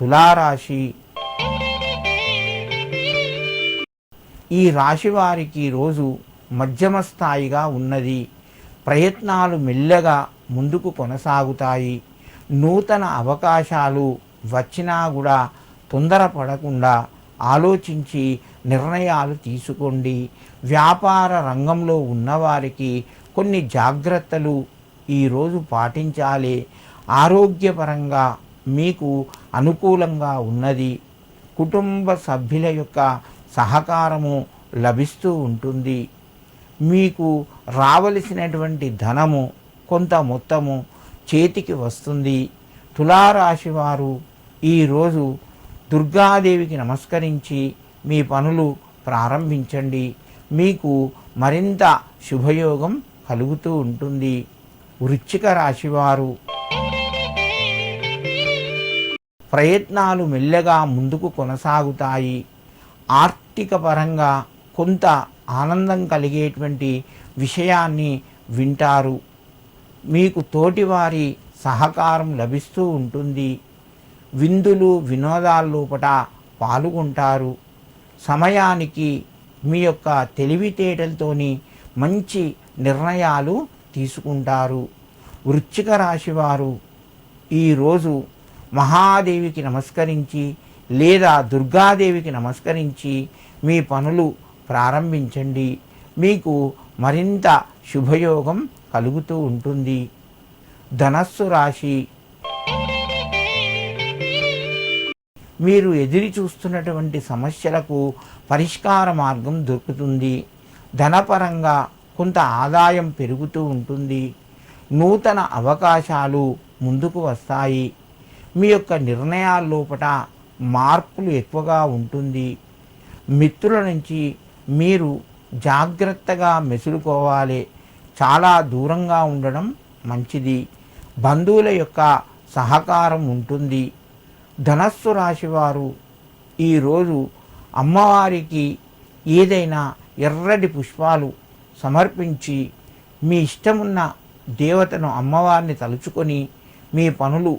తులారాశి. ఈ రాశి వారికి రోజు మధ్యమ స్థాయిగా ఉన్నది. ప్రయత్నాలు మెల్లగా ముందుకు కొనసాగుతాయి. నూతన అవకాశాలు వచ్చినా కూడా తొందరపడకుండా ఆలోచించి నిర్ణయాలు తీసుకోండి. వ్యాపార రంగంలో ఉన్నవారికి కొన్ని జాగ్రత్తలు ఈరోజు పాటించాలి. ఆరోగ్యపరంగా మీకు అనుకూలంగా ఉన్నది కుటుంబ సభ్యుల యొక్క సహకారము లభిస్తూ ఉంటుంది. మీకు రావలసినటువంటి ధనము కొంత మొత్తము చేతికి వస్తుంది. తులారాశి వారు ఈరోజు దుర్గాదేవికి నమస్కరించి మీ పనులు ప్రారంభించండి. మీకు మరింత శుభయోగం కలుగుతూ ఉంటుంది. వృచ్చిక రాశివారు ప్రయత్నాలు మెల్లగా ముందుకు కొనసాగుతాయి. ఆర్థిక పరంగా కొంత ఆనందం కలిగేటువంటి విషయాన్ని వింటారు. మీకు తోటివారి సహకారం లభిస్తూ ఉంటుంది. విందులు వినోదాల లోపట పాల్గొంటారు. సమయానికి మీ యొక్క తెలివితేటలతోని మంచి నిర్ణయాలు తీసుకుంటారు. వృశ్చిక రాశివారు ఈరోజు మహాదేవికి నమస్కరించి లేదా దుర్గాదేవికి నమస్కరించి మీ పనులు ప్రారంభించండి. మీకు మరింత శుభయోగం కలుగుతూ ఉంటుంది. ధనస్సు రాశి. మీరు ఎదిరి చూస్తున్నటువంటి సమస్యలకు పరిష్కార మార్గం దొరుకుతుంది. ధనపరంగా కొంత ఆదాయం పెరుగుతూ ఉంటుంది. నూతన అవకాశాలు ముందుకు వస్తాయి. మీ యొక్క నిర్ణయాల లోపట మార్పులు ఎక్కువగా ఉంటుంది. మిత్రుల నుంచి మీరు జాగ్రత్తగా మెసులుకోవాలి. చాలా దూరంగా ఉండడం మంచిది. బంధువుల యొక్క సహకారం ఉంటుంది. ధనస్సు రాశివారు ఈరోజు అమ్మవారికి ఏదైనా ఎర్రటి పుష్పాలు సమర్పించి మీ ఇష్టమున్న దేవతను అమ్మవారిని తలుచుకొని మీ పనులు